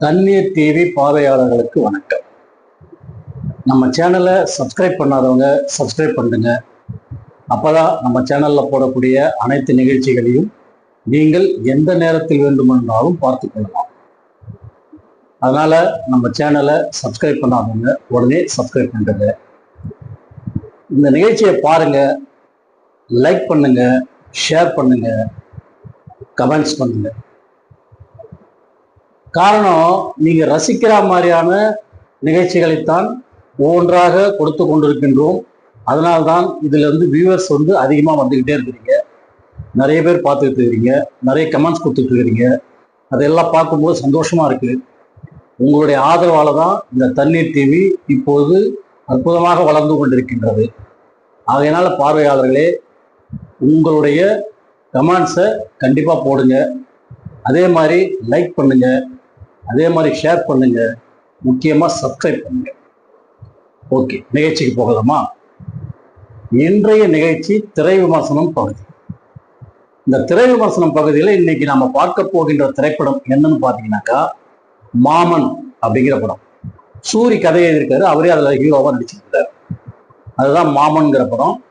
தண்ணீர் டிவி பார்வையாளர்களுக்கு வணக்கம். நம்ம சேனலை சப்ஸ்கிரைப் பண்ணாதவங்க சப்ஸ்கிரைப் பண்ணுங்க. அப்போதான் நம்ம சேனலில் போடக்கூடிய அனைத்து நிகழ்ச்சிகளையும் நீங்கள் எந்த நேரத்தில் வேண்டுமென்றாலும் பார்த்து கொள்ளலாம். அதனால நம்ம சேனலை சப்ஸ்கிரைப் பண்ணாதவங்க உடனே சப்ஸ்கிரைப் பண்ணுங்க. இந்த நிகழ்ச்சியை பாருங்க லைக் பண்ணுங்க ஷேர் பண்ணுங்க கமெண்ட்ஸ் பண்ணுங்க. காரணம் நீங்க ரசிக்கிற மாதிரியான நிகழ்ச்சிகளைத்தான் ஒவ்வொன்றாக கொடுத்து கொண்டிருக்கின்றோம். அதனால்தான் இதுல இருந்து வியூவர்ஸ் வந்து அதிகமாக வந்துக்கிட்டே இருக்கிறீங்க. நிறைய பேர் பார்த்துக்கிட்டு இருக்கிறீங்க. நிறைய கமெண்ட்ஸ் கொடுத்துட்டு இருக்கிறீங்க. அதெல்லாம் பார்க்கும்போது சந்தோஷமா இருக்கு. உங்களுடைய ஆதரவால தான் இந்த தண்ணீர் டிவி இப்போது அற்புதமாக வளர்ந்து கொண்டிருக்கின்றது. ஆகையினால பார்வையாளர்களே உங்களுடைய கமெண்ட்ஸை கண்டிப்பாக போடுங்க. அதே மாதிரி லைக் பண்ணுங்கள் அதே மாதிரி ஷேர் பண்ணுங்க. முக்கியமாக சப்ஸ்கிரைப் பண்ணுங்க. ஓகே நிகழ்ச்சிக்கு போகலாமா? இன்றைய நிகழ்ச்சி திரை விமர்சனம் பகுதி. இந்த திரை விமர்சனம் பகுதியில் இன்னைக்கு நாம பார்க்க போகின்ற திரைப்படம் என்னன்னு பார்த்தீங்கன்னாக்கா மாமன் அப்படிங்கிற படம். சூரி கதை எழுதியிருக்காரு. அவரே அதில் ஹீரோவாக நடிச்சிருக்கிறார். அதுதான் மாமன்கிற படம்.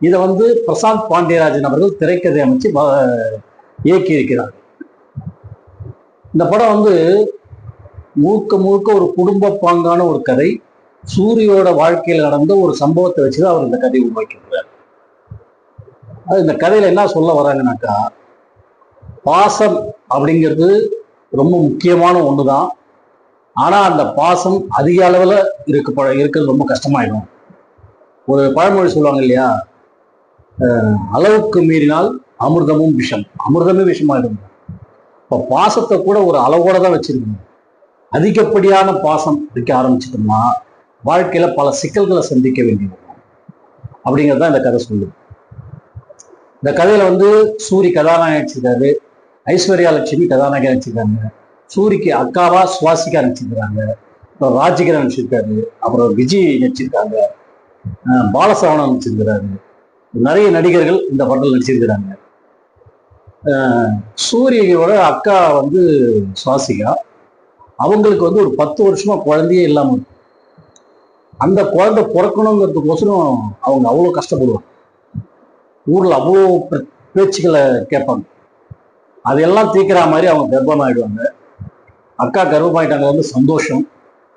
இதை வந்து பிரசாந்த் பாண்டியராஜன் அவர்கள் திரைக்கதை அமைச்சு வ- இயக்கி இருக்கிறார் இந்த படம் வந்து முழுக்க முழுக்க ஒரு குடும்ப பாங்கான ஒரு கதை. சூரியோட வாழ்க்கையில் நடந்த ஒரு சம்பவத்தை வச்சுதான் அவர் இந்த கதையை உருவாக்கியிருக்கிறார். அது இந்த கதையில என்ன சொல்ல வராங்கனாக்கா பாசம் அப்படிங்கிறது ரொம்ப முக்கியமான ஒன்று தான் ஆனால் அந்த பாசம் அதிக அளவில் இருக்க ப- இருக்கிறது ரொம்ப கஷ்டமாயிடும். ஒரு பழமொழி சொல்லுவாங்க இல்லையா? அளவுக்கு மீறினால் அமிர்தமும் விஷம். அமிர்தமே விஷமாயிடும். இப்போ பாசத்தை கூட ஒரு அளவோட தான் வச்சிருக்கணும். அதிகப்படியான பாசம் வைக்க ஆரம்பிச்சிட்டோம்னா வாழ்க்கையில பல சிக்கல்களை சந்திக்க வேண்டியது அப்படிங்கிறது தான் இந்த கதை சொல்லுது. இந்த கதையில வந்து சூரி கதாநாயகன் நடிச்சிருக்காரு. ஐஸ்வர்யா லட்சுமி கதாநாயகன் நடிச்சிருக்காங்க. சூரிக்கு அக்காவா சுவாசிகா அனுப்பிச்சிருக்கிறாங்க அப்புறம் ராஜிகரன் நடிச்சிருக்காரு. அப்புறம் விஜய் நடிச்சிருக்காங்க. அஹ் பாலசரவணன் நடிச்சிருக்கிறாரு. நிறைய நடிகர்கள் இந்த படத்தில் நடிச்சிருக்கிறாங்க. சூரியோட அக்கா வந்து சுவாசிகா. அவங்களுக்கு வந்து ஒரு பத்து வருஷமா குழந்தையே இல்லாம அந்த குழந்தை பிறக்கணுங்கிறதுக்கோசரம் அவங்க அவ்வளோ கஷ்டப்படுவாங்க. ஊரில் அவ்வளோ பேச்சுக்களை கேட்பாங்க. அதெல்லாம் தீக்கிற மாதிரி அவங்க கர்ப்பம் ஆயிடுவாங்க அக்கா கர்ப்பமாயிட்டாங்க வந்து சந்தோஷம்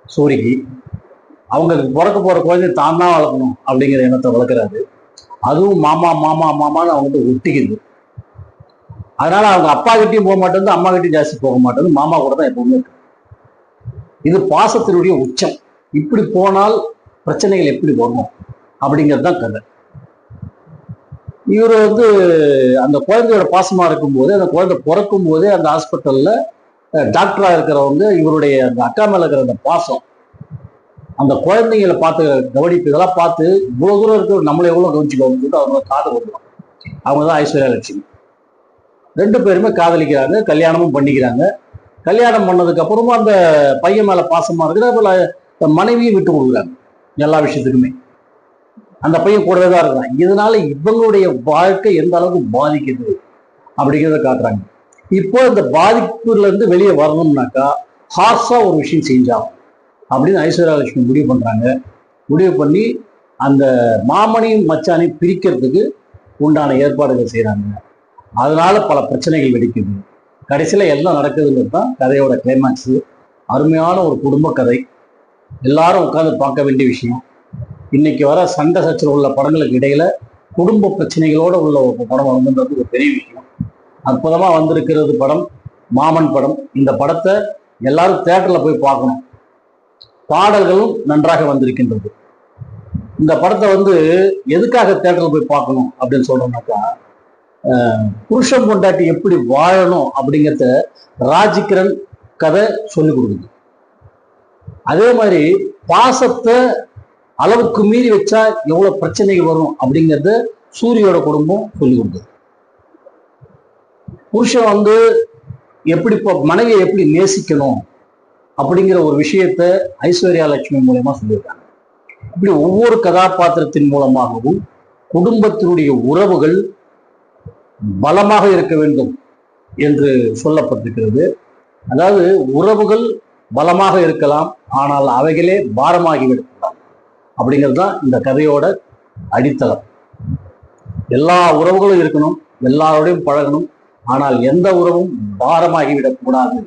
சூரிக்கு அவங்களுக்கு பிறக்க போகிற குழந்தை தான் தான் வளர்க்கணும் அப்படிங்கிற எண்ணத்தை வளர்க்குறாரு. அதுவும் மாமா மாமா மாமான்னு அவங்ககிட்ட ஒட்டிக்குது. அதனால அவங்க அப்பா கிட்டயும் போக மாட்டேங்குது அம்மா கிட்டயும் ஜாஸ்தி போக மாட்டேங்குது. மாமா கூட தான் எப்பவுமே இருக்கு. இது பாசத்தினுடைய உச்சம். இப்படி போனால் பிரச்சனைகள் எப்படி வரும்? அப்படிங்கிறது தான் கதை. இவர் வந்து அந்த குழந்தையோட பாசமா இருக்கும்போது அந்த குழந்தை பிறக்கும் போதே அந்த ஹாஸ்பிட்டல்ல டாக்டரா இருக்கிறவங்க இவருடைய அந்த அக்கா மேல இருக்கிற அந்த பாசம் அந்த குழந்தைங்களை பார்த்து கவனிப்பு இதெல்லாம் பார்த்து இவ்வளவு தூரம் இருக்கிற நம்மளை எவ்வளவு கவனிச்சுக்கோன்னு சொல்லிட்டு அவங்க காதல் வருவாங்க அவங்க தான் ஐஸ்வர்யா லட்சுமி. ரெண்டு பேருமே காதலிக்கிறாங்க கல்யாணமும் பண்ணிக்கிறாங்க. கல்யாணம் பண்ணதுக்கு அப்புறமும் அந்த பையன் மேல பாசமா இருக்குது போல மனைவியும் விட்டு கொடுக்குறாங்க. எல்லா விஷயத்துக்குமே. அந்த பையன் கூடவே தான் இருக்கிறான். இதனால இவங்களுடைய வாழ்க்கை எந்த அளவுக்கு பாதிக்குது அப்படிங்கிறத காட்டுறாங்க. இப்போ இந்த பாதிப்புல இருந்து வெளியே வரணும்னாக்கா ஹார்ஸா ஒரு விஷயம் செஞ்சாகும் அப்படின்னு ஐஸ்வர்யா லட்சுமி முடிவு பண்றாங்க. முடிவு பண்ணி அந்த மாமனையும் மச்சானையும் பிரிக்கிறதுக்கு உண்டான ஏற்பாடுகள் செய்கிறாங்க அதனால பல பிரச்சனைகள் வெடிக்குது. கடைசியில் எல்லாம் நடக்குதுன்றது தான் கதையோட கிளைமேக்ஸ் அருமையான ஒரு குடும்ப கதை. எல்லாரும் உட்காந்து பார்க்க வேண்டிய விஷயம். இன்னைக்கு வர சண்டை சச்சரவு உள்ள படங்களுக்கு இடையில குடும்ப பிரச்சனைகளோடு உள்ள ஒரு படம் வந்துன்றது ஒரு பெரிய விஷயம். அற்புதமாக வந்திருக்கிறது படம் மாமன் படம். இந்த படத்தை எல்லாரும் தேட்டரில் போய் பார்க்கணும். பாடல்களும் நன்றாக வந்திருக்கின்றது. இந்த படத்தை வந்து எதுக்காக தேட்டரில் போய் பார்க்கணும் அப்படின்னு சொல்கிறோம்னாக்கா புருஷன் பொண்டாட்டி எப்படி வாழணும் அப்படிங்கிறத ராஜிக்கிரன் கதை சொல்லி கொடுக்குது. அதே மாதிரி பாசத்தை அளவுக்கு மீறி வச்சா எவ்வளவு பிரச்சனைகள் வரும் அப்படிங்கிறத சூரியோட குடும்பம் சொல்லி கொடுக்குது. புருஷன் வந்து எப்படி இப்போ மனைவியை எப்படி நேசிக்கணும் அப்படிங்கிற ஒரு விஷயத்த ஐஸ்வர்யா லட்சுமி மூலயமா சொல்லியிருக்காங்க. இப்படி ஒவ்வொரு கதாபாத்திரத்தின் மூலமாகவும் குடும்பத்தினுடைய உறவுகள் பலமாக இருக்க வேண்டும் என்று சொல்லப்பட்டிருக்கிறது. அதாவது உறவுகள் பலமாக இருக்கலாம் ஆனால் அவைகளே பாரமாகி விடலாம் அப்படிங்கிறது தான் இந்த கதையோட அடித்தளம். எல்லா உறவுகளும் இருக்கணும் எல்லாரோடையும் பழகணும் ஆனால் எந்த உறவும் பாரமாகிவிடக்கூடாது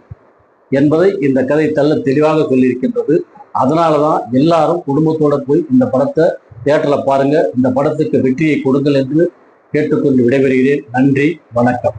என்பதை இந்த கதை தள்ள தெளிவாக சொல்லியிருக்கின்றது. அதனால தான் எல்லாரும் குடும்பத்தோட போய் இந்த படத்தை தியேட்டரில் பாருங்க இந்த படத்துக்கு வெற்றியை கொடுங்கள் என்று கேட்டுக்கொண்டு விடைபெறுகிறேன். நன்றி வணக்கம்.